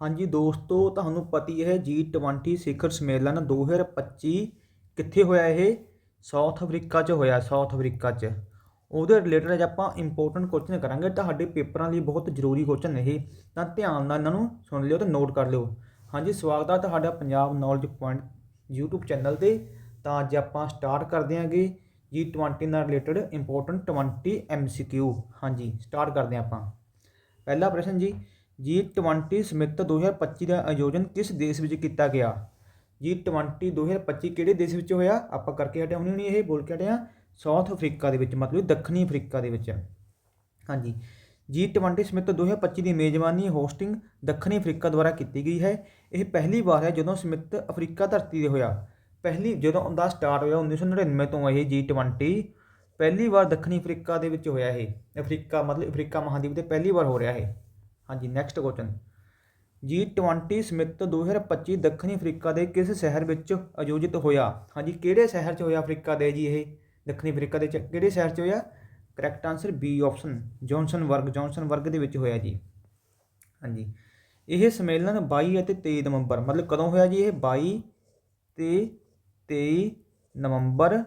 ਹਾਂਜੀ ਦੋਸਤੋ, ਤੁਹਾਨੂੰ ਪਤੀ ਹੈ G20 ਸਿਖਰ ਸੰਮੇਲਨ 2025 ਕਿੱਥੇ ਹੋਇਆ ਇਹ? ਸਾਊਥ ਅਫਰੀਕਾ 'ਚ ਹੋਇਆ ਸਾਊਥ ਅਫਰੀਕਾ 'ਚ। ਉਹਦੇ ਰਿਲੇਟਡ ਅੱਜ ਆਪਾਂ ਇੰਪੋਰਟੈਂਟ ਕੁਐਸਚਨ ਕਰਾਂਗੇ। ਤੁਹਾਡੇ ਪੇਪਰਾਂ ਲਈ ਬਹੁਤ ਜ਼ਰੂਰੀ ਕੁਐਸਚਨ ਨੇ ਇਹ। ਤਾਂ ਧਿਆਨ ਨਾਲ ਇਹਨਾਂ ਨੂੰ ਸੁਣ ਲਿਓ ਤੇ ਨੋਟ ਕਰ ਲਿਓ। ਹਾਂਜੀ, ਸਵਾਗਤ ਹੈ ਤੁਹਾਡਾ Punjab knowledge point YouTube channel ਤੇ। ਤਾਂ ਅੱਜ ਆਪਾਂ ਸਟਾਰਟ ਕਰਦੇ ਹਾਂਗੇ G20 ਨਾਲ ਰਿਲੇਟਡ ਇੰਪੋਰਟੈਂਟ 20 MCQ ਹਾਂਜੀ ਸਟਾਰਟ ਕਰਦੇ ਹਾਂ ਆਪਾਂ। ਪਹਿਲਾ ਪ੍ਰਸ਼ਨ ਜੀ G20 ਸਮਿਤ 2025 ਦਾ ਆਯੋਜਨ ਕਿਸ ਦੇਸ਼ ਵਿੱਚ ਕੀਤਾ ਗਿਆ? G20 2025 ਕਿਹੜੇ ਦੇਸ਼ ਵਿੱਚ ਹੋਇਆ? ਆਪਾਂ ਕਰਕੇ ਹਟਿਆ ਹੁਣੀ ਹੁਣੀ ਇਹ ਬੋਲ ਕੇ ਹਟਿਆ ਸਾਊਥ ਅਫਰੀਕਾ ਦੇ ਵਿੱਚ, ਮਤਲਬ ਦੱਖਣੀ ਅਫਰੀਕਾ ਦੇ ਵਿੱਚ। ਹਾਂਜੀ। G20 ਸਮਿਤ 2025 ਦੀ ਮੇਜ਼ਬਾਨੀ ਹੋਸਟਿੰਗ ਦੱਖਣੀ ਅਫਰੀਕਾ ਦੁਆਰਾ ਕੀਤੀ ਗਈ ਹੈ। ਇਹ ਪਹਿਲੀ ਵਾਰ ਹੈ ਜਦੋਂ ਸਮਿਤ ਅਫਰੀਕਾ ਧਰਤੀ ਤੇ ਹੋਇਆ। ਪਹਿਲੀ, ਜਦੋਂ ਦਾ ਸਟਾਰਟ ਹੋਇਆ 1999 ਤੋਂ ਇਹ G20 ਪਹਿਲੀ ਵਾਰ ਦੱਖਣੀ ਅਫਰੀਕਾ ਦੇ ਵਿੱਚ ਹੋਇਆ ਇਹ। ਅਫਰੀਕਾ ਮਤਲਬ ਅਫਰੀਕਾ ਮਹਾਦੀਪ ਤੇ ਪਹਿਲੀ ਵਾਰ ਹੋ ਰਿਹਾ ਹੈ ਹਾਂਜੀ ਨੈਕਸਟ ਕੁਐਸਚਨ G20 ਸਮਿਤ 2025 ਦੱਖਣੀ ਅਫਰੀਕਾ ਦੇ ਕਿਸ ਸ਼ਹਿਰ ਵਿੱਚ ਆਯੋਜਿਤ ਹੋਇਆ? ਹਾਂਜੀ, ਕਿਹੜੇ ਸ਼ਹਿਰ 'ਚ ਹੋਇਆ ਅਫਰੀਕਾ ਦੇ ਜੀ ਇਹ? ਦੱਖਣੀ ਅਫਰੀਕਾ ਦੇ 'ਚ ਕਿਹੜੇ ਸ਼ਹਿਰ 'ਚ ਹੋਇਆ? Correct answer B option Johannesburg Johannesburg ਦੇ ਵਿੱਚ ਹੋਇਆ ਜੀ। ਹਾਂਜੀ। ਇਹ ਸੰਮੇਲਨ 22 ਅਤੇ 23 ਨਵੰਬਰ, ਮਤਲਬ ਕਦੋਂ ਹੋਇਆ ਜੀ ਇਹ? 22 ਤੇ 23 ਨਵੰਬਰ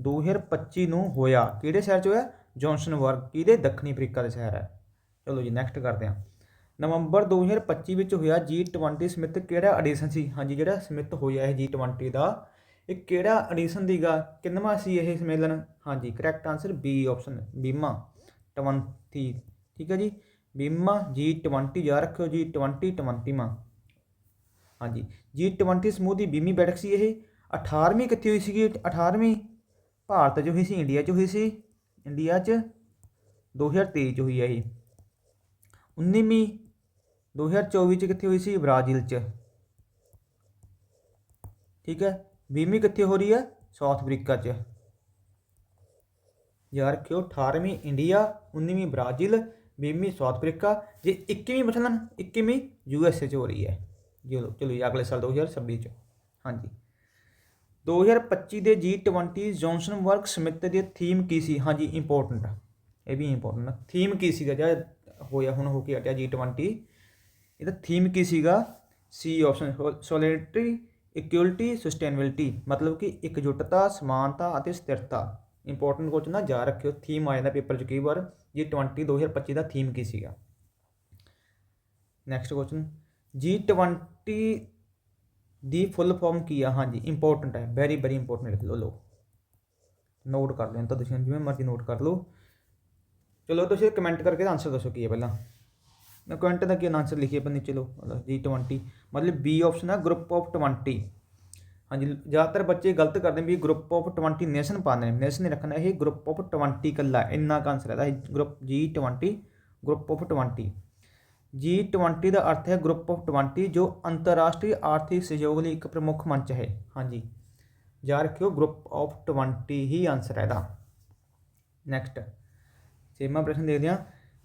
2025 ਨੂੰ ਹੋਇਆ। ਕਿਹੜੇ ਸ਼ਹਿਰ 'ਚ ਹੋਇਆ? ਜੌਨਸਨਬਰਗ ਕਿਹਦੇ ਦੱਖਣੀ ਅਫਰੀਕਾ ਦੇ ਸ਼ਹਿਰ ਹੈ? ਚਲੋ ਜੀ ਨੈਕਸਟ ਕਰਦੇ ਹਾਂ। ਨਵੰਬਰ 2025 ਵਿੱਚ ਹੋਇਆ G20 ਸਮਿਤ ਕਿਹੜਾ ਐਡੀਸ਼ਨ ਸੀ? ਹਾਂਜੀ, ਜਿਹੜਾ ਸਮਿਤ ਹੋਇਆ ਇਹ G20 ਦਾ, ਇਹ ਕਿਹੜਾ ਐਡੀਸ਼ਨ ਦੀਗਾ ਕਿੰਨਵਾਂ ਸੀ ਇਹ ਸੰਮੇਲਨ? ਹਾਂਜੀ ਕਰੈਕਟ ਆਨਸਰ ਬੀ ਆਪਸ਼ਨ ਬੀਮਾ 20 ਠੀਕ ਹੈ ਜੀ? ਬੀਮਾ G20 ਯਾਦ ਰੱਖਿਓ ਜੀ 20 20ਵਾਂ ਹਾਂਜੀ G20 ਸਮੂਹ ਦੀ ਬੀਮੀ ਬੈਠਕ ਸੀ ਇਹ। 18ਵੀਂ ਕਿੱਥੇ ਹੋਈ ਸੀਗੀ? 18ਵੀਂ ਭਾਰਤ 'ਚ ਹੋਈ ਸੀ ਇੰਡੀਆ 'ਚ ਹੋਈ ਸੀ। ਇੰਡੀਆ 'ਚ 2023 'ਚ ਹੋਈ ਹੈ ਇਹ। 19ਵੀਂ 2024 ਚ ਕਿੱਥੇ ਹੋਈ ਸੀ? ਬ੍ਰਾਜ਼ੀਲ ਚ। ਠੀਕ ਹੈ। 20ਵੀਂ ਕਿੱਥੇ ਹੋ ਰਹੀ ਹੈ? ਸਾਊਥ ਅਫਰੀਕਾ ਚ। ਯਾਰ ਕਿਉਂ 18ਵੀਂ ਇੰਡੀਆ 19ਵੀਂ ਬ੍ਰਾਜ਼ੀਲ 20ਵੀਂ ਸਾਊਥ ਅਫਰੀਕਾ, ਜੇ 21ਵੀਂ ਮਸਲਨ 21ਵੀਂ ਯੂ ਐਸ ਏ ਚ ਹੋ ਰਹੀ ਹੈ। ਚਲੋ ਚਲੋ ਜੀ, ਅਗਲੇ ਸਾਲ 2026 ਚ। ਹਾਂਜੀ। 2025 ਦੇ G20 ਜੌਨਸਨਬਰਗ ਸਮਿਤ ਦੀ ਥੀਮ ਕੀ ਸੀ? ਹਾਂਜੀ ਇੰਪੋਰਟੈਂਟ ਇਹ ਵੀ ਇੰਪੋਰਟੈਂਟ ਥੀਮ ਕੀ ਸੀਗਾ? ਜਿਹੜਾ ਹੋਇਆ ਹੁਣ ਹੋ ਕੇ ਹਟਿਆ G20 ਇਹਦਾ ਥੀਮ ਕੀ ਸੀਗਾ? ਸੀ ਆਪਸ਼ਨ ਸੋਲਿਡਰਿਟੀ ਇਕੁਅਲਿਟੀ ਸਸਟੇਨੇਬਿਲਟੀ ਮਤਲਬ ਕਿ ਇਕਜੁੱਟਤਾ, ਸਮਾਨਤਾ ਅਤੇ ਸਥਿਰਤਾ। ਇੰਪੋਰਟੈਂਟ ਕੁਐਸਚਨ ਨਾ ਜਾ ਰੱਖਿਓ ਥੀਮ ਆ ਜਾਂਦਾ ਪੇਪਰ 'ਚ ਕਈ ਵਾਰ G20 2025 ਦਾ ਥੀਮ ਕੀ ਸੀਗਾ? ਨੈਕਸਟ ਕੁਐਸਚਨ G20 ਦੀ ਫੁੱਲ ਫਾਰਮ ਕੀ ਆ? ਹਾਂਜੀ ਇੰਪੋਰਟੈਂਟ ਹੈ ਵੈਰੀ ਵੈਰੀ ਇੰਪੋਰਟੈਂਟ ਲਿਖ ਲਓ ਲੋ ਨੋਟ ਕਰ ਲੈਣ ਤਾਂ ਤੁਸੀਂ ਜਿਵੇਂ ਮਰਜ਼ੀ ਨੋਟ ਕਰ ਲਓ। ਚਲੋ ਤੁਸੀਂ ਕਮੈਂਟ ਕਰਕੇ ਆਨਸਰ ਦੱਸੋ ਕੀ ਹੈ ਪਹਿਲਾਂ। ਮੈਂ ਕਮੈਂਟ ਦਾ ਕੀ ਆਨਸਰ ਲਿਖੀਏ ਪਰ ਨੀਚੇ ਲੋ G20 ਮਤਲਬ ਬੀ ਆਪਸ਼ਨ ਹੈ ਗਰੁੱਪ ਆਫ 20 ਹਾਂਜੀ, ਜ਼ਿਆਦਾਤਰ ਬੱਚੇ ਗਲਤ ਕਰਦੇ ਨੇ ਵੀ ਗਰੁੱਪ ਆਫ 20 ਨੇਸ਼ਨ ਪਾਉਂਦੇ ਨੇ। ਨੇਸ਼ਨ ਨਹੀਂ ਰੱਖਣਾ, ਇਹ ਗਰੁੱਪ ਆਫ 20 ਕੱਲਾ ਇੰਨਾ ਕ ਆਨਸਰ ਹੈ। Group G20 group of 20 G20 ਦਾ ਅਰਥ ਹੈ ਗਰੁੱਪ ਆਫ 20 ਜੋ ਅੰਤਰਰਾਸ਼ਟਰੀ ਆਰਥਿਕ ਸਹਿਯੋਗ ਲਈ ਇੱਕ ਪ੍ਰਮੁੱਖ ਮੰਚ ਹੈ। ਹਾਂਜੀ ਜਾ ਰੱਖਿਓ ਗਰੁੱਪ ਆਫ 20 ਹੀ ਆਨਸਰ ਹੈ ਇਹਦਾ। ਨੈਕਸਟ ਛੇਵਾਂ ਪ੍ਰਸ਼ਨ ਦੇਖਦੇ ਹਾਂ।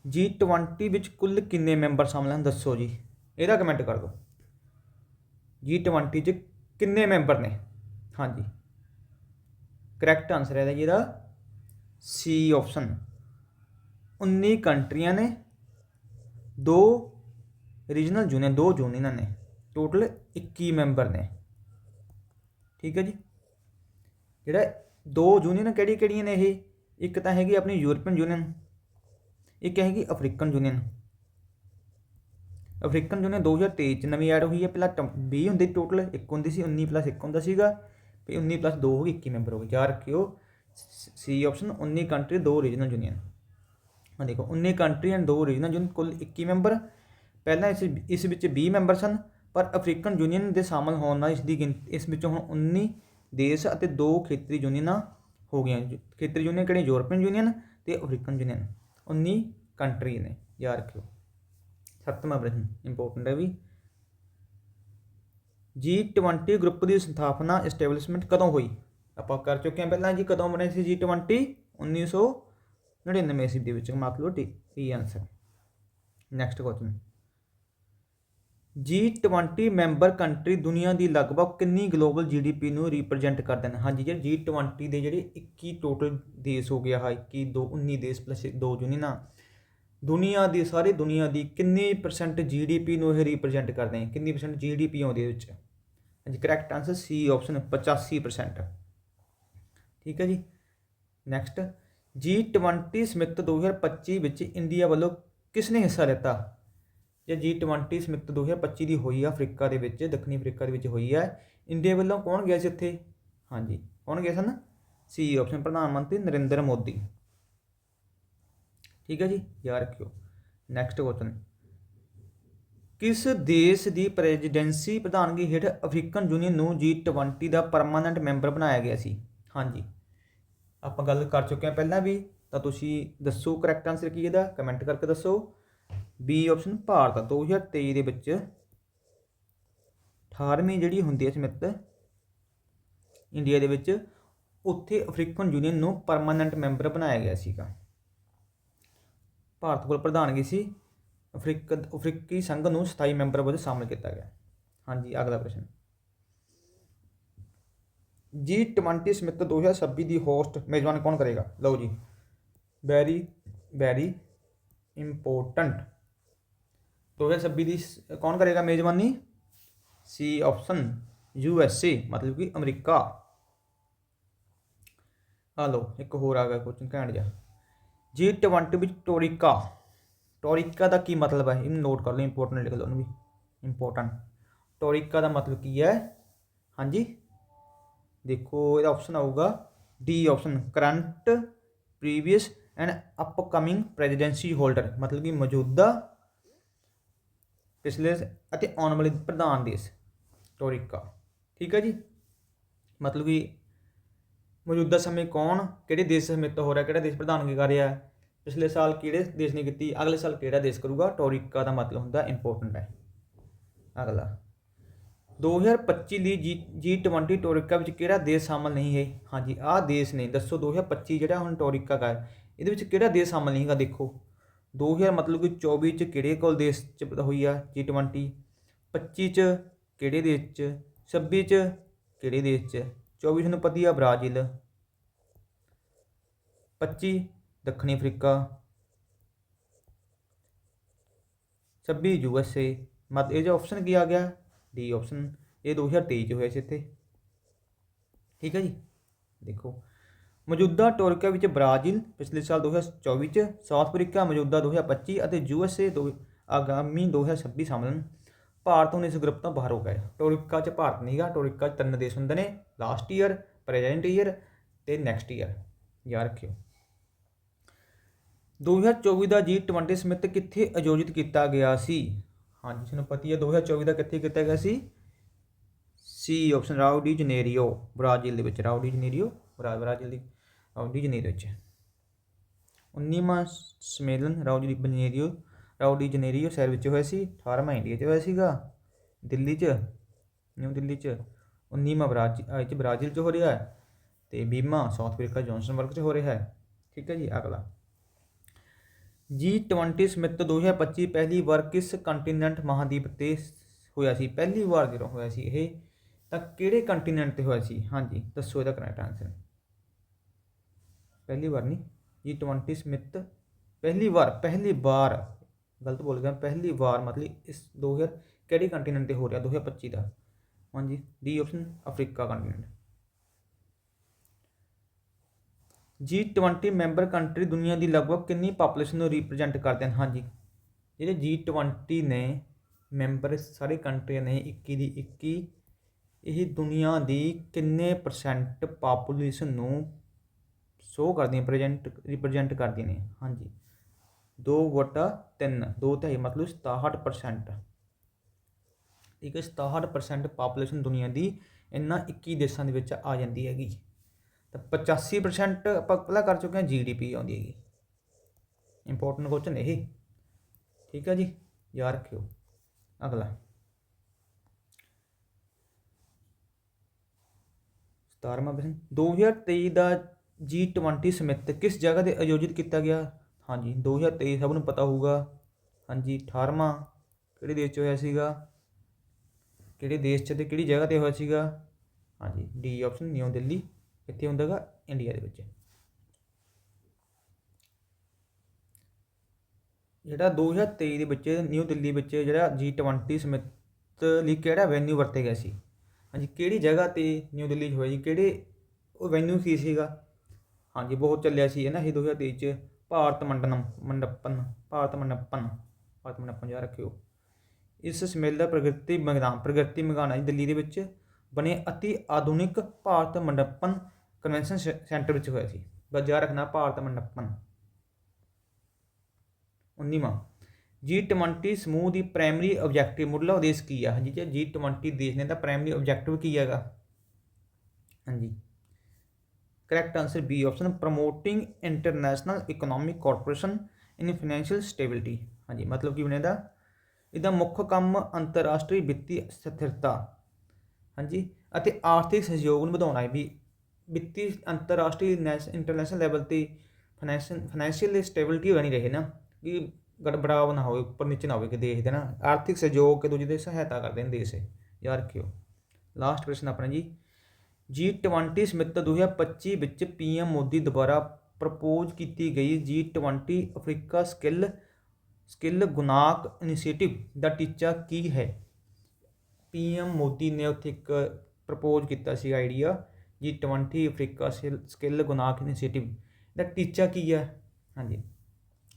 G20 ਵਿੱਚ ਕੁੱਲ ਕਿੰਨੇ ਮੈਂਬਰ ਸ਼ਾਮਲ ਹਨ? ਦੱਸੋ ਜੀ। ਇਹਦਾ ਕਮੈਂਟ ਕਰ ਦਿਓ। G20 ਚ ਕਿੰਨੇ ਮੈਂਬਰ ਨੇ? ਹਾਂਜੀ। ਕਰੈਕਟ ਆਨਸਰ ਹੈ ਇਹਦਾ ਸੀ ਆਪਸ਼ਨ 19 ਕੰਟਰੀਆਂ ਨੇ। ਦੋ ਰੀਜਨਲ ਯੂਨੀਅਨ ਦੋ ਯੂਨੀਅਨਾਂ ਨੇ। ਟੋਟਲ 21 ਮੈਂਬਰ ਨੇ। ਠੀਕ ਹੈ ਜੀ। ਜਿਹੜਾ ਦੋ ਯੂਨੀਅਨ ਕਿਹੜੀ ਕਿਹੜੀਆਂ ਨੇ ਇਹ? ਇੱਕ ਤਾਂ ਹੈਗੀ ਆਪਣੀ ਯੂਰਪੀਅਨ ਯੂਨੀਅਨ, ਇੱਕ ਹੈਗੀ ਅਫਰੀਕਨ ਯੂਨੀਅਨ। ਅਫਰੀਕਨ ਯੂਨੀਅਨ 2023 ਚ ਨਵੀਂ ਐਡ ਹੋਈ ਹੈ, ਪਹਿਲਾਂ 20 ਹੁੰਦੀ ਟੋਟਲ ਇੱਕ ਹੁੰਦੀ ਸੀ 19 ਪਲੱਸ ਇੱਕ ਹੁੰਦਾ ਸੀਗਾ ਤੇ 19 ਪਲੱਸ 2 ਹੋ ਗਈ 21 ਮੈਂਬਰ ਹੋ ਗਏ। ਯਾਦ ਰੱਖਿਓ ਸੀ ਆਪਸ਼ਨ 19 ਕੰਟਰੀ ਦੋ ਰੀਜਨਲ ਯੂਨੀਅਨ ਆ ਦੇਖੋ 19 ਕੰਟਰੀ ਐਂਡ ਦੋ ਰੀਜਨਲ ਯੂਨੀਅਨ ਕੁੱਲ 21 ਮੈਂਬਰ ਪਹਿਲਾਂ ਇਸ ਇਸ ਵਿੱਚ 20 ਮੈਂਬਰ ਸਨ, ਪਰ ਅਫਰੀਕਨ ਯੂਨੀਅਨ ਦੇ ਸ਼ਾਮਲ ਹੋਣ ਨਾਲ ਇਸ ਦੀ ਗਿਣਤੀ ਇਸ ਵਿੱਚੋਂ ਹੁਣ 19 ਦੇਸ਼ ਅਤੇ ਦੋ ਖੇਤਰੀ ਯੂਨੀਅਨਾਂ ਹੋ ਗਈਆਂ ਖੇਤਰੀ ਯੂਨੀਅਨ ਕਿਹੜੇ ਯੂਰਪੀਅਨ ਯੂਨੀਅਨ ਤੇ ਅਫਰੀਕਨ ਯੂਨੀਅਨ। 19 ਕੰਟਰੀ ਨੇ, ਯਾਦ ਰੱਖਿਓ। ਸੱਤਵਾਂ ਪ੍ਰਸ਼ਨ ਇੰਪੋਰਟੈਂਟ ਹੈ ਵੀ। G20 ਗਰੁੱਪ ਦੀ ਸਥਾਪਨਾ ਐਸਟੈਬਲਿਸ਼ਮੈਂਟ ਕਦੋਂ ਹੋਈ? ਆਪਾਂ ਕਰ ਚੁੱਕੇ ਹਾਂ ਪਹਿਲਾਂ ਜੀ, ਕਦੋਂ ਬਣੇ ਸੀ G20 1999 ਈਸਵੀ ਦੇ ਵਿੱਚ। ਮਾਰਕ ਲਓ T answer next question G20 member country ਦੁਨੀਆ ਦੀ ਲਗਭਗ ਕਿੰਨੀ ਗਲੋਬਲ GDP ਨੂੰ ਰਿਪਰੈਜ਼ੈਂਟ ਕਰਦੇ ਨੇ ਹਾਂਜੀ ਜਿਹੜੇ G20 ਦੇ ਜਿਹੜੇ 21 ਟੋਟਲ ਦੇਸ਼ ਹੋ ਗਿਆ ਹੈ 21 ਦੋ 19 ਦੇਸ਼ ਪਲੱਸ ਦੋ ਯੂਨੀਅਨਾਂ ਦੁਨੀਆ ਦੀ ਸਾਰੀ ਦੁਨੀਆ ਦੀ ਕਿੰਨੀ ਪਰਸੈਂਟ ਜੀਡੀਪੀ ਨੂੰ ਇਹ ਰਿਪਰੈਜ਼ੈਂਟ ਕਰਦੇ ਨੇ? ਕਿੰਨੀ ਪਰਸੈਂਟ ਜੀਡੀਪੀ ਆਉਂਦੀ ਹੈ ਵਿੱਚ? ਹਾਂਜੀ ਕਰੈਕਟ ਆਨਸਰ ਸੀ ਆਪਸ਼ਨ 85% ਠੀਕ ਹੈ ਜੀ? ਨੈਕਸਟ G20 ਸਮਿਤ 2025 ਵਿੱਚ ਇੰਡੀਆ ਵੱਲੋਂ ਕਿਸ ਨੇ ਹਿੱਸਾ ਲਿੱਤਾ? ਜੇ G20 ਸਮਿਤ 2025 ਦੀ ਹੋਈ ਆ ਅਫਰੀਕਾ ਦੇ ਵਿੱਚ, ਦੱਖਣੀ ਅਫਰੀਕਾ ਦੇ ਵਿੱਚ ਹੋਈ ਹੈ ਇੰਡੀਆ ਵੱਲੋਂ ਕੌਣ ਗਿਆ ਸੀ ਇੱਥੇ ਹਾਂਜੀ, ਕੌਣ ਗਿਆ ਸਨ ਸੀ ਆਪਸ਼ਨ ਪ੍ਰਧਾਨ ਮੰਤਰੀ ਨਰਿੰਦਰ ਮੋਦੀ। ਠੀਕ ਹੈ ਜੀ, ਯਾਦ ਰੱਖਿਓ। ਨੈਕਸਟ ਕੁਐਸਚਨ ਕਿਸ ਦੇਸ਼ ਦੀ ਪ੍ਰੈਜ਼ੀਡੈਂਸੀ ਪ੍ਰਧਾਨਗੀ ਹੇਠ ਅਫਰੀਕਨ ਯੂਨੀਅਨ ਨੂੰ G20 ਦਾ ਪਰਮਾਨੈਂਟ ਮੈਂਬਰ ਬਣਾਇਆ ਗਿਆ ਸੀ? ਹਾਂਜੀ। ਆਪਾਂ ਗੱਲ ਕਰ ਚੁੱਕੇ ਹਾਂ ਪਹਿਲਾਂ ਵੀ, ਤਾਂ ਤੁਸੀਂ ਦੱਸੋ ਕਰੈਕਟ ਆਨਸਰ ਕੀ ਇਹਦਾ? ਕਮੈਂਟ ਕਰਕੇ ਦੱਸੋ। ਬੀ ਆਪਸ਼ਨ ਭਾਰਤ 2023 ਦੇ ਵਿੱਚ 18ਵੀਂ ਜਿਹੜੀ ਹੁੰਦੀ ਹੈ ਸਮਿਤ ਇੰਡੀਆ ਦੇ ਵਿੱਚ ਉੱਥੇ ਅਫਰੀਕਨ ਯੂਨੀਅਨ ਨੂੰ ਪਰਮਾਨੈਂਟ ਮੈਂਬਰ ਬਣਾਇਆ ਗਿਆ ਸੀਗਾ। ਭਾਰਤ ਕੋਲ ਪ੍ਰਧਾਨਗੀ ਸੀ? ਅਫਰੀਕ ਅਫਰੀਕੀ ਸੰਘ ਨੂੰ ਸਥਾਈ ਮੈਂਬਰ ਵਜੋਂ ਸ਼ਾਮਲ ਕੀਤਾ ਗਿਆ। ਹਾਂਜੀ, ਅਗਲਾ ਪ੍ਰਸ਼ਨ। G20 ਸਮਿਤ 2026 ਦੀ ਹੋਸਟ ਮੇਜ਼ਬਾਨ ਕੌਣ ਕਰੇਗਾ? ਲਓ ਜੀ ਵੈਰੀ ਵੈਰੀ ਇੰਪੋਰਟੈਂਟ 2026 ਦੀ ਸ- ਕੌਣ ਕਰੇਗਾ ਮੇਜ਼ਬਾਨੀ C option U S A ਮਤਲਬ ਕਿ ਅਮਰੀਕਾ ਹਲੋ ਇੱਕ ਹੋਰ ਆ ਗਿਆ ਕੁਐਸਚਨ ਘੈਂਟ ਜਾ G20 ਵਿੱਚ ਟੋਰਿਕਾ ਟੋਰਿਕਾ ਦਾ ਕੀ ਮਤਲਬ ਹੈ ਇਹਨੂੰ ਨੋਟ ਕਰ ਲਓ ਇੰਪੋਰਟੈਂਟ ਲਿਖ ਲਓ ਉਹਨੂੰ ਵੀ ਇੰਪੋਰਟੈਂਟ ਟੋਰਿਕਾ ਦਾ ਮਤਲਬ ਕੀ ਹੈ ਹਾਂਜੀ ਦੇਖੋ ਇਹਦਾ ਆਪਸ਼ਨ ਆਊਗਾ D option current previous and upcoming presidency holder ਮਤਲਬ ਕਿ ਮੌਜੂਦਾ ਪਿਛਲੇ ਅਤੇ ਆਉਣ ਵਾਲੇ ਪ੍ਰਧਾਨ ਦੇਸ਼ ਟੋਰਿਕਾ ਠੀਕ ਹੈ ਜੀ? ਮਤਲਬ ਕਿ ਮੌਜੂਦਾ ਸਮੇਂ ਕੌਣ? ਕਿਹੜੇ ਦੇਸ਼ ਸਮੇਤ ਹੋ ਰਿਹਾ? ਕਿਹੜਾ ਦੇਸ਼ ਪ੍ਰਧਾਨਗੀ ਕਰ ਰਿਹਾ? ਪਿਛਲੇ ਸਾਲ ਕਿਹੜੇ ਦੇਸ਼ ਨੇ ਕੀਤੀ? ਅਗਲੇ ਸਾਲ ਕਿਹੜਾ ਦੇਸ਼ ਕਰੂਗਾ? ਟੋਰਿਕਾ ਦਾ ਮਤਲਬ ਹੁੰਦਾ ਇੰਪੋਰਟੈਂਟ ਹੈ। ਅਗਲਾ। 2025 ਲਈ ਜੀ G20 ਟੋਰਿਕਾ ਵਿੱਚ ਕਿਹੜਾ ਦੇਸ਼ ਸ਼ਾਮਲ ਨਹੀਂ ਹੈ? ਹਾਂਜੀ, ਆਹ ਦੇਸ਼ ਨੇ, ਦੱਸੋ 2025 ਜਿਹੜਾ ਹੁਣ ਟੋਰਿਕਾ ਦਾ ਇਹਦੇ ਵਿੱਚ ਕਿਹੜਾ ਦੇਸ਼ ਸ਼ਾਮਲ ਨਹੀਂ ਹੈਗਾ? ਦੇਖੋ। 2000 ਮਤਲਬ ਕਿ 24 ਚ ਕਿਹੜੇ ਕੋਲ ਦੇਸ਼ ਚ ਹੋਈ ਆ G20 25 ਚ ਕਿਹੜੇ ਦੇਸ਼ ਚ 26 ਚ ਕਿਹੜੇ ਦੇਸ਼ ਚ? 24 ਨੂੰ ਪਤਾ ਹੀ ਆ ਬ੍ਰਾਜ਼ੀਲ 25 ਦੱਖਣੀ ਅਫਰੀਕਾ 26 ਯੂ ਐਸ ਏ। ਮਤ ਇਹ ਜੋ ਆਪਸ਼ਨ ਕੀ ਆ ਗਿਆ? ਡੀ ਆਪਸ਼ਨ ਇਹ 2023 ਚ ਹੋਇਆ ਸੀ ਇੱਥੇ। ਠੀਕ ਹੈ ਜੀ? ਦੇਖੋ। ਮੌਜੂਦਾ ਟੋਰਕਾ ਵਿੱਚ ਬ੍ਰਾਜ਼ੀਲ ਪਿਛਲੇ ਸਾਲ 2024 ਚ ਸਾਊਥ ਅਫਰੀਕਾ ਮੌਜੂਦਾ 2025 ਅਤੇ ਯੂ ਐਸ ਏ ਦੋ ਆਗਾਮੀ 2026 ਸ਼ਾਮਲ ਹਨ ਭਾਰਤ ਹੁਣ ਇਸ ਗਰੁੱਪ ਤੋਂ ਬਾਹਰ ਹੋ ਗਿਆ ਹੈ। ਚ ਭਾਰਤ ਨਹੀਂਗਾ ਟੋਰਿਕਾ ਚ ਤਿੰਨ ਦੇਸ਼ ਹੁੰਦੇ ਨੇ ਲਾਸਟ ਈਅਰ ਪ੍ਰੈਜ਼ੈਂਟ ਈਅਰ ਤੇ ਨੈਕਸਟ ਈਅਰ ਯਾਦ ਰੱਖਿਓ। 2024 ਦਾ G20 ਸਮਿਤ ਕਿੱਥੇ ਆਯੋਜਿਤ ਕੀਤਾ ਗਿਆ ਸੀ? ਹਾਂਜੀ, ਤੁਹਾਨੂੰ ਪਤਾ ਹੀ ਹੈ 2024 ਦਾ ਕਿੱਥੇ ਕੀਤਾ ਗਿਆ ਸੀ? C option Rio de Janeiro Brazil ਦੇ ਵਿੱਚ। ਰਾਓ ਡੀ ਜਨੇਰੀਓ ਬਰਾ- ਬ੍ਰਾਜ਼ੀਲ ਦੀ ਰਾਓ ਡੀ ਜਨੇਰੀਓ ਵਿੱਚ 19ਵਾਂ ਸੰਮੇਲਨ Rio de Janeiro Rio de Janeiro ਸ਼ਹਿਰ ਵਿੱਚ ਹੋਇਆ ਸੀ 18ਵਾਂ ਇੰਡੀਆ 'ਚ ਹੋਇਆ ਸੀਗਾ। ਦਿੱਲੀ 'ਚ, ਨਿਊ ਦਿੱਲੀ 'ਚ 19ਵਾਂ ਬ੍ਰਾਜ਼ੀਲ ਚ ਬ੍ਰਾਜ਼ੀਲ 'ਚ ਹੋ ਰਿਹਾ ਹੈ ਤੇ 20ਵਾਂ ਸਾਊਥ ਅਫਰੀਕਾ ਜੌਨਸਨਬਰਗ 'ਚ ਹੋ ਰਿਹਾ ਹੈ। ਠੀਕ ਹੈ ਜੀ, ਅਗਲਾ। G20 ਸਮਿਤ 2025 ਪਹਿਲੀ ਵਾਰ ਕਿਸ ਕੰਟੀਨੈਂਟ ਮਹਾਦੀਪ ਤੇ ਹੋਇਆ ਸੀ? ਪਹਿਲੀ ਵਾਰ ਜਦੋਂ ਹੋਇਆ ਸੀ ਇਹ, ਤਾਂ ਕਿਹੜੇ ਕੰਟੀਨੈਂਟ ਤੇ ਹੋਇਆ ਸੀ? ਹਾਂਜੀ, ਦੱਸੋ ਇਹਦਾ ਕਰੈਕਟ ਆਨਸਰ ਪਹਿਲੀ ਵਾਰ ਨਹੀਂ G20 ਸਮਿਤ ਪਹਿਲੀ ਵਾਰ ਪਹਿਲੀ ਵਾਰ, ਗਲਤ ਬੋਲ ਗਿਆ, ਪਹਿਲੀ ਵਾਰ ਮਤਲਬ ਇਸ 2000 ਕਿਹੜੀ ਕੰਟੀਨੈਂਟ ਤੇ ਹੋ ਰਿਹਾ 2025 ਦਾ? ਹਾਂਜੀ D option Africa continent G20 member country ਦੁਨੀਆ ਦੀ ਲਗਭਗ ਕਿੰਨੀ ਪਾਪੂਲੇਸ਼ਨ ਨੂੰ ਰਿਪਰੈਜ਼ੈਂਟ ਕਰਦੇ ਹਨ? ਹਾਂਜੀ, ਜਿਹੜੇ G20 ਨੇ ਮੈਂਬਰ ਸਾਰੇ ਕੰਟਰੀਆਂ ਨੇ 21 ਦੀ 21 ਇਹ ਦੁਨੀਆ ਦੀ ਕਿੰਨੇ ਪਰਸੈਂਟ ਪਾਪੂਲੇਸ਼ਨ ਨੂੰ ਸ਼ੋ ਕਰਦੀਆਂ ਪ੍ਰੈਜ਼ੈਂਟ ਰਿਪਰੈਜ਼ੈਂਟ ਕਰਦੀਆਂ ਨੇ। ਹਾਂਜੀ। 2 ਵਟਾ 3 2 ਤੇ ਮਤਲਬ 67% ਠੀਕ ਹੈ 67% ਪਾਪੂਲੇਸ਼ਨ ਦੁਨੀਆ ਦੀ ਇਹਨਾਂ 21 ਦੇਸ਼ਾਂ ਦੇ ਵਿੱਚ ਆ ਜਾਂਦੀ ਹੈਗੀ। ਤਾਂ 85% ਆਪਾਂ ਪਹਿਲਾਂ ਕਰ ਚੁੱਕੇ ਹਾਂ ਜੀਡੀਪੀ ਆਉਂਦੀ ਹੈਗੀ। ਇੰਪੋਰਟੈਂਟ ਕੁਐਸਚਨ ਇਹ। ਠੀਕ ਹੈ ਜੀ, ਯਾਦ ਰੱਖਿਓ। ਅਗਲਾ। 17ਵਾਂ ਪ੍ਰਸ਼ਨ 2023 ਦਾ G20 ਸਮਿਤ ਕਿਸ ਜਗ੍ਹਾ ਤੇ ਆਯੋਜਿਤ ਕੀਤਾ ਗਿਆ? ਹਾਂਜੀ 2023 ਸਭ ਨੂੰ ਪਤਾ ਹੋਊਗਾ। ਹਾਂਜੀ 18ਵਾਂ ਕਿਹੜੇ ਦੇਸ਼ 'ਚ ਹੋਇਆ ਸੀਗਾ? ਕਿਹੜੇ ਦੇਸ਼ 'ਚ ਤੇ ਕਿਹੜੀ ਜਗ੍ਹਾ ਤੇ ਹੋਇਆ ਸੀਗਾ? ਹਾਂਜੀ ਡੀ ਆਪਸ਼ਨ ਨਿਊ ਦਿੱਲੀ ਕਿੱਥੇ ਹੁੰਦਾਗਾ ਇੰਡੀਆ ਦੇ ਵਿੱਚ। ਜਿਹੜਾ 2023 ਦੇ ਵਿੱਚ ਨਿਊ ਦਿੱਲੀ ਵਿੱਚ ਜਿਹੜਾ G20 ਸਮਿਤ ਲਈ ਕਿਹੜਾ ਵੈਨਿਊ ਵਰਤੇ ਗਿਆ ਸੀ? ਹਾਂਜੀ, ਕਿਹੜੀ ਜਗ੍ਹਾ ਤੇ ਨਿਊ ਦਿੱਲੀ 'ਚ ਹੋਇਆ ਜੀ? ਕਿਹੜੇ ਉਹ ਵੈਨਿਊ ਕੀ ਸੀਗਾ? ਹਾਂਜੀ, ਬਹੁਤ ਚੱਲਿਆ ਸੀ ਇਹ ਨਾ ਇਹ 2023 ਚ, ਭਾਰਤ ਮੰਡਨਮ, ਮੰਡਪਨ, ਭਾਰਤ ਮੰਡਪਨ ਭਾਰਤ ਮੰਡਪਨ ਯਾਦ ਰੱਖਿਓ। ਇਸ ਸਮੇਲ ਦਾ ਪ੍ਰਗਤੀ ਮੈਦਾਨ ਪ੍ਰਗਤੀ ਮੈਦਾਨ ਹੈ ਦਿੱਲੀ ਦੇ ਵਿੱਚ ਬਣੇ ਅਤੀ ਆਧੁਨਿਕ ਭਾਰਤ ਮੰਡਪਨ ਕਨਵੈਨਸ਼ਨ ਸੈ- ਸੈਂਟਰ ਵਿੱਚ ਹੋਇਆ ਸੀ। ਬਸ ਜਾ ਰੱਖਣਾ ਭਾਰਤ ਮੰਡਪਨ। 19ਵਾਂ G20 ਸਮੂਹ ਦੀ ਪ੍ਰਾਇਮਰੀ ਆਬਜੈਕਟਿਵ ਮੁੱਢਲਾ ਉਦੇਸ਼ ਕੀ ਆ? ਹਾਂਜੀ, ਜੀ G20 ਦੇਸ਼ ਨੇ ਦਾ ਪ੍ਰਾਇਮਰੀ ਆਬਜੈਕਟਿਵ ਕੀ ਹੈਗਾ? ਹਾਂਜੀ। Correct answer B option promoting international economic cooperation in financial stability ਹਾਂਜੀ, ਮਤਲਬ ਕੀ ਬਣੇਦਾ ਇਹਦਾ ਮੁੱਖ ਕੰਮ ਅੰਤਰਰਾਸ਼ਟਰੀ ਵਿੱਤੀ ਸਥਿਰਤਾ। ਹਾਂਜੀ, ਅਤੇ ਆਰਥਿਕ ਸਹਿਯੋਗ ਨੂੰ ਵਧਾਉਣਾ ਹੈ। ਵੀ ਵਿੱਤੀ ਅੰਤਰਰਾਸ਼ਟਰੀ ਨੈਸ਼ ਇੰਟਰਨੈਸ਼ਨਲ ਲੈਵਲ ਤੇ ਫਾਈਨੈਂਸ਼ੀਅਲ ਫਾਈਨੈਂਸ਼ੀਅਲ ਸਟੇਬਿਲਿਟੀ ਬਣੀ ਰਹੇ ਨਾ। ਕਿ ਗੜਬੜਾਵ ਨਾ ਹੋਵੇ, ਉੱਪਰ ਨੀਚੇ ਨਾ ਹੋਵੇ ਕਿ ਦੇਸ਼ ਦੇ ਨਾ। ਆਰਥਿਕ ਸਹਿਯੋਗ ਕੇ ਦੂਜੇ ਦੇ ਸਹਾਇਤਾ ਕਰਦੇ ਨੇ ਦੇਸ਼। ਇਹ ਯਾਦ ਰੱਖਿਓ। ਲਾਸਟ ਕੁਐਸਚਨ ਆਪਣਾ ਜੀ। ਜੀ G20 ਸਮਿਤ 2025 ਵਿੱਚ ਪੀਐਮ ਮੋਦੀ ਦੁਆਰਾ ਪ੍ਰਪੋਜ਼ ਕੀਤੀ ਗਈ G20 ਅਫਰੀਕਾ ਸਕਿੱਲ ਸਕਿੱਲ ਗੁਨਾਕ ਇਨੀਸ਼ੀਏਟਿਵ ਦਾ ਟੀਚਾ ਕੀ ਹੈ? ਪੀਐਮ ਮੋਦੀ ਨੇ ਉੱਥੇ ਇੱਕ ਪ੍ਰਪੋਜ਼ ਕੀਤਾ ਸੀ ਆਈਡੀਆ G20 ਅਫਰੀਕਾ ਸਕਿੱਲ ਗੁਨਾਕ ਇਨੀਸ਼ੀਏਟਿਵ ਦਾ ਟੀਚਾ ਕੀ ਹੈ? ਹਾਂਜੀ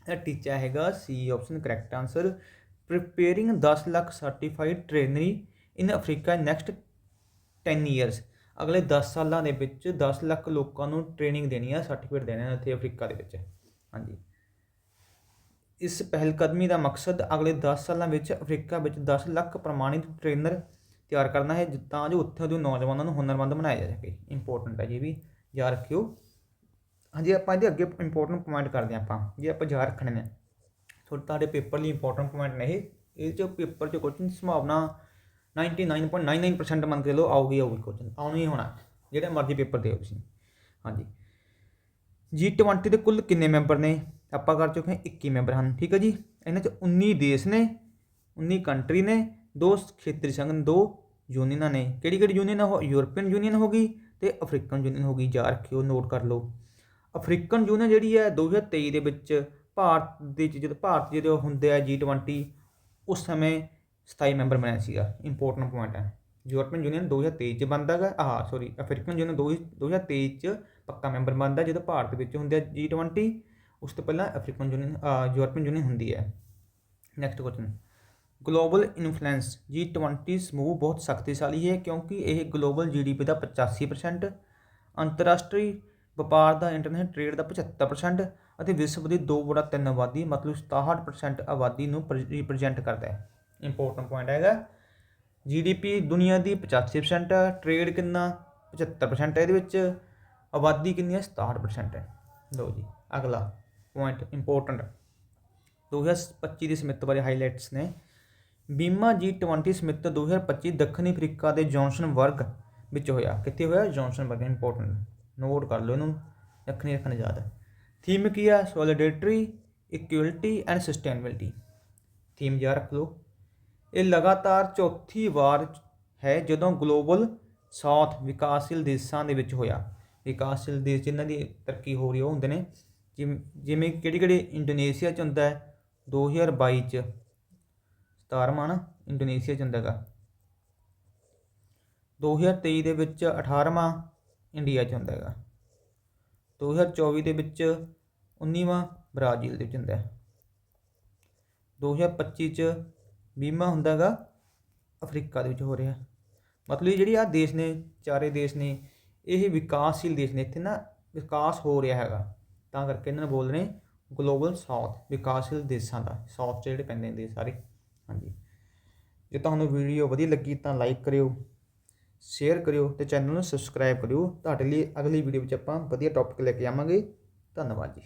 ਇਹ ਟੀਚਾ ਹੈਗਾ C option correct answer, preparing 10 lakh certified trainers in Africa next 10 years ਅਗਲੇ 10 ਸਾਲਾਂ ਦੇ ਵਿੱਚ 10 ਲੱਖ ਲੋਕਾਂ ਨੂੰ ਟ੍ਰੇਨਿੰਗ ਦੇਣੀ ਹੈ ਸਰਟੀਫਿਕੇਟ ਦੇਣੇ ਨੇ ਇੱਥੇ ਅਫਰੀਕਾ ਦੇ ਵਿੱਚ। ਹਾਂਜੀ। ਇਸ ਪਹਿਲ ਕਦਮੀ ਦਾ ਮਕਸਦ ਅਗਲੇ 10 ਸਾਲਾਂ ਵਿੱਚ ਅਫਰੀਕਾ ਵਿੱਚ 10 ਲੱਖ ਪ੍ਰਮਾਣਿਤ ਟ੍ਰੇਨਰ ਤਿਆਰ ਕਰਨਾ ਹੈ, ਤਾਂ ਜੋ ਉੱਥੇ ਦੇ ਨੌਜਵਾਨਾਂ ਨੂੰ ਹੁਨਰਮੰਦ ਬਣਾਇਆ ਜਾ ਸਕੇ। ਇੰਪੋਰਟੈਂਟ ਹੈ ਜੀ ਵੀ, ਯਾਦ ਰੱਖਿਓ। ਹਾਂਜੀ, ਆਪਾਂ ਇਹਦੇ ਅੱਗੇ ਇੰਪੋਰਟੈਂਟ ਪੁਆਇੰਟ ਕਰਦੇ ਹਾਂ ਆਪਾਂ, ਜੇ ਆਪਾਂ ਯਾਦ ਰੱਖਣੇ ਨੇ। ਤੁਹਾਡੇ ਪੇਪਰ ਲਈ ਇੰਪੋਰਟੈਂਟ ਪੁਆਇੰਟ ਨੇ ਇਹ। ਇਹ ਚ ਪੇਪਰ ਚ ਕੁਐਸਚਨ ਸੰਭਾਵਨਾ 99.99% ਮੰਨ ਕੇ ਲਓ ਆਊਗੀ ਆਊਗੀ ਕੁਐਸਚਨ ਆਉਣਾ ਹੀ ਹੋਣਾ, ਜਿਹੜਾ ਮਰਜ਼ੀ ਪੇਪਰ ਦਿਓ ਤੁਸੀਂ। ਹਾਂਜੀ। G20 ਦੇ ਕੁੱਲ ਕਿੰਨੇ ਮੈਂਬਰ ਨੇ? ਆਪਾਂ ਕਰ ਚੁੱਕੇ ਹਾਂ 21 ਮੈਂਬਰ ਹਨ, ਠੀਕ ਹੈ ਜੀ? ਇਹਨਾਂ ਚ 19 ਦੇਸ਼ ਨੇ 19 ਕੰਟਰੀ ਨੇ, ਦੋ ਖੇਤਰੀ ਸੰਘ ਨੇ ਦੋ ਯੂਨੀਅਨਾਂ ਨੇ। ਕਿਹੜੀ ਕਿਹੜੀ ਯੂਨੀਅਨ ਆ ਉਹ? ਯੂਰਪੀਅਨ ਯੂਨੀਅਨ ਹੋ ਗਈ ਤੇ ਅਫਰੀਕਨ ਯੂਨੀਅਨ ਹੋ ਗਈ। ਜਾ ਰੱਖਿਓ ਨੋਟ ਕਰ ਲਓ। ਅਫਰੀਕਨ ਯੂਨੀਅਨ ਜਿਹੜੀ ਹੈ 2023 ਦੇ ਵਿੱਚ ਭਾਰਤ ਦੇ ਜਦੋਂ ਭਾਰਤ ਜਦੋਂ ਹੁੰਦੇ ਆ G20 ਉਸ ਸਮੇਂ 27 ਮੈਂਬਰ ਬਣਿਆ ਸੀਗਾ ਇੰਪੋਰਟੈਂਟ ਪੁਆਇੰਟ ਹੈ ਯੂਰਪੀਅਨ ਯੂਨੀਅਨ 2023 ਚ ਬਣਦਾ ਗਾ, ਆਹ ਸੌਰੀ ਅਫਰੀਕਨ ਯੂਨੀਅਨ 2023 ਚ ਪੱਕਾ ਮੈਂਬਰ ਬਣਦਾ, ਜਦੋਂ ਭਾਰਤ ਵਿੱਚ ਹੁੰਦੇ ਆ G20 ਉਸ ਤੋਂ ਪਹਿਲਾਂ ਅਫਰੀਕਨ ਯੂਨੀਅਨ ਯੂਰਪੀਅਨ ਯੂਨੀਅਨ ਹੁੰਦੀ ਹੈ। Next question global influence G20 ਸਮੂਹ ਬਹੁਤ ਸ਼ਕਤੀਸ਼ਾਲੀ ਹੈ ਕਿਉਂਕਿ ਇਹ ਗਲੋਬਲ GDP ਦਾ 85% ਅੰਤਰਰਾਸ਼ਟਰੀ ਵਪਾਰ ਦਾ ਇੰਟਰਨੈਸ਼ਨਲ ਟ੍ਰੇਡ ਦਾ 75% ਅਤੇ ਵਿਸ਼ਵ ਦੀ 2 ਬੜਾ 3 ਆਬਾਦੀ, ਮਤਲਬ 67% ਆਬਾਦੀ ਨੂੰ ਰਿਪਰੈਜ਼ੈਂਟ ਕਰਦਾ ਹੈ। ਇੰਪੋਰਟੈਂਟ ਪੁਆਇੰਟ ਹੈਗਾ। GDP ਦੁਨੀਆ ਦੀ 85% ਹੈ ਟ੍ਰੇਡ ਕਿੰਨਾ? 75% ਹੈ ਇਹਦੇ ਵਿੱਚ। ਆਬਾਦੀ ਕਿੰਨੀ ਹੈ? 67% ਹੈ। ਲਓ ਜੀ, ਅਗਲਾ ਪੁਆਇੰਟ ਇੰਪੋਰਟੈਂਟ 2025 ਦੀ ਸਮਿਤ ਬਾਰੇ ਹਾਈਲਾਈਟਸ ਨੇ। ਬੀਮਾ G20 ਸਮਿਤ 2025 ਦੱਖਣੀ ਅਫਰੀਕਾ ਦੇ ਜੌਨਸਨ ਵਰਗ ਵਿੱਚ ਹੋਇਆ। ਕਿੱਥੇ ਹੋਇਆ? ਜੌਨਸਨ ਵਰਗ ਇੰਪੋਰਟੈਂਟ ਨੋਟ ਕਰ ਲਓ ਇਹਨੂੰ, ਰੱਖਣੀ ਰੱਖਣ ਯਾਦ ਥੀਮ ਕੀ ਆ ਸੋਲੀਡੇਟਰੀ ਇਕੁਅਲਿਟੀ ਐਂਡ ਸਸਟੇਨੇਬਿਲਟੀ ਥੀਮ ਯਾਦ ਰੱਖ ਲਓ। ਇਹ ਲਗਾਤਾਰ ਚੌਥੀ ਵਾਰ ਹੈ ਜਦੋਂ ਗਲੋਬਲ ਸਾਊਥ ਵਿਕਾਸਸ਼ੀਲ ਦੇਸ਼ਾਂ ਦੇ ਵਿੱਚ ਹੋਇਆ। ਵਿਕਾਸਸ਼ੀਲ ਦੇਸ਼ ਜਿਨ੍ਹਾਂ ਦੀ ਤਰੱਕੀ ਹੋ ਰਹੀ ਉਹ ਹੁੰਦੇ ਨੇ ਜਿਵੇਂ ਜਿਵੇਂ ਕਿਹੜੀ ਕਿਹੜੀ ਇੰਡੋਨੇਸ਼ੀਆ ਚ ਹੁੰਦਾ ਹੈ? 2022 ਚ। 17ਵਾਂ ਨਾ ਇੰਡੋਨੇਸ਼ੀਆ ਚ ਹੁੰਦਾ ਹੈਗਾ। 2023 ਦੇ ਵਿੱਚ 18ਵਾਂ ਇੰਡੀਆ ਚ ਹੁੰਦਾ ਹੈਗਾ। 2024 ਦੇ ਵਿੱਚ 19ਵਾਂ ਬ੍ਰਾਜ਼ੀਲ ਦੇ ਵਿੱਚ ਹੁੰਦਾ ਹੈ। 2025 ਚ ਬੀਮਾ ਹੁੰਦਾ ਹੈਗਾ ਅਫਰੀਕਾ ਦੇ ਵਿੱਚ ਹੋ ਰਿਹਾ। ਮਤਲਬ ਜਿਹੜੀ ਆ ਦੇਸ਼ ਨੇ, ਚਾਰੇ ਦੇਸ਼ ਨੇ, ਇਹ ਵਿਕਾਸਸ਼ੀਲ ਦੇਸ਼ ਨੇ, ਇੱਥੇ ਨਾ ਵਿਕਾਸ ਹੋ ਰਿਹਾ ਹੈਗਾ। ਤਾਂ ਕਰਕੇ ਇਹਨਾਂ ਨੂੰ ਬੋਲਦੇ ਨੇ ਗਲੋਬਲ ਸਾਊਥ ਵਿਕਾਸਸ਼ੀਲ ਦੇਸ਼ਾਂ ਦਾ। ਸਾਊਥ 'ਚ ਜਿਹੜੇ ਪੈਂਦੇ ਨੇ ਸਾਰੇ। ਹਾਂਜੀ। ਜੇ ਤੁਹਾਨੂੰ ਵੀਡੀਓ ਵਧੀਆ ਲੱਗੀ ਤਾਂ ਲਾਈਕ ਕਰਿਓ ਸ਼ੇਅਰ ਕਰਿਓ ਤੇ ਚੈਨਲ ਨੂੰ ਸਬਸਕ੍ਰਾਈਬ ਕਰਿਓ। ਤੁਹਾਡੇ ਲਈ ਅਗਲੀ ਵੀਡੀਓ ਵਿੱਚ ਆਪਾਂ ਵਧੀਆ ਟੌਪਿਕ ਲੈ ਕੇ ਆਵਾਂਗੇ। ਧੰਨਵਾਦ ਜੀ।